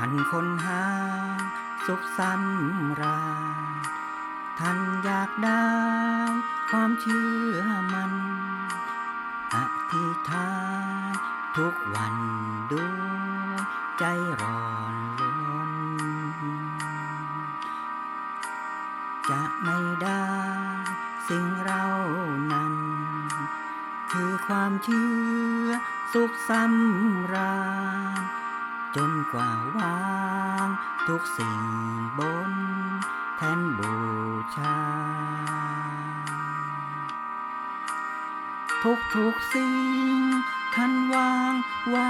ท่านคนหา สุขสำราญท่านอยากได้ความเชื่อมันอธิษฐานทุกวันด้วยใจร้อนลนจะไม่ได้สิ่งเรานั้น คือความเชื่อสุขสำราญ จนกว่าวางทุกสิ่งบนแทนบูชา ทุกทุกสิ่งท่านวางไว้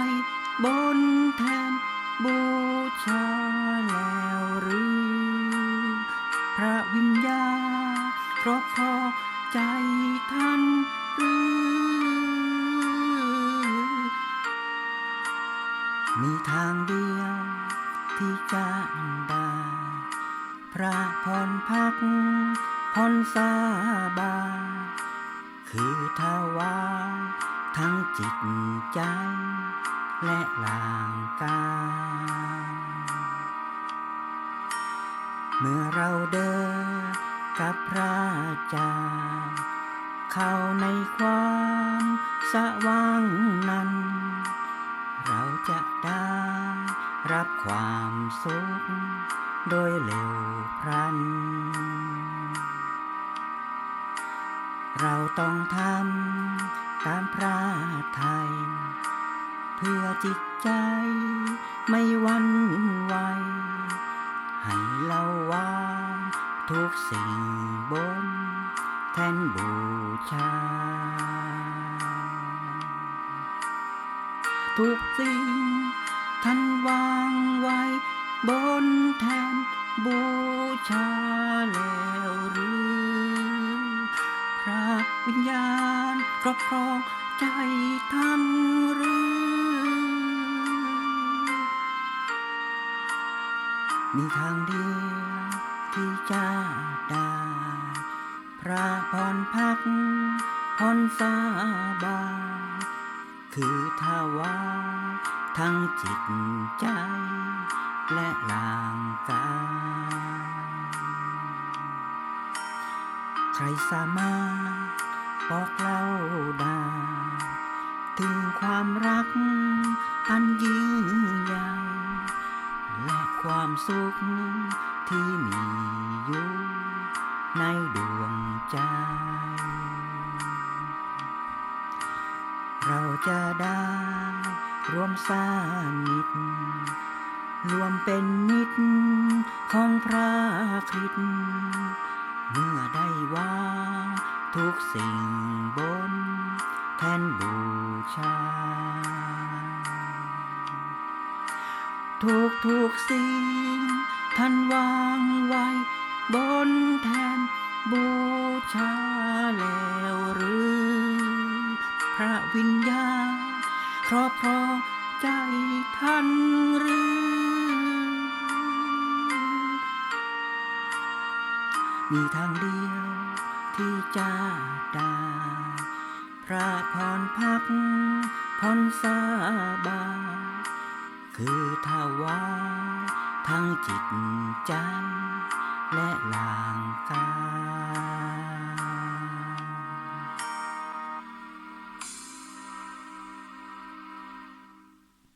บนแทนบูชาแล้วหรือ พระวิญญาณครอบครองใจท่านหรือ มีทางเดียวที่จะได้พระพรพักพรสาบา คือถวาทั้งจิตใจ และร่างกาย เมื่อเราเดินกับพระเจ้าเข้าในความสว่างนั้น เราจะได้รับความสุข โดยเร็วพลัน เราต้องทำตามพระทัยเพื่อจิตใจไม่วันไหวให้เราวางทุกสิ่งบนแทนบูชา ทุกสิ่ง ท่านวางไว้ บนแทนบูชาแล้วหรือพระวิญญาณครอบครองใจท่านหรือมีทางเดียวที่จะได้พระพรพักพรสาบาน คือถวายทั้งจิตใจ และร่างกาย ใครสามารถบอกเล่าได้ถึงความรักอันยิ่งใหญ่และความสุขที่มีอยู่ในดวงใจ จะได้รวมสานิทรวมเป็นนิตของพระคริสต์เมื่อได้วางทุกสิ่งบนแทนบูชา ทุกทุกสิ่งท่านวางไว้บนแทนบูชาแล้ว พระวิญญาณครอบครองใจท่านหรือ มีทางเดียวที่จะได้พระพรพักพรสาบา คือถวาทั้งจิตใจและร่างกาย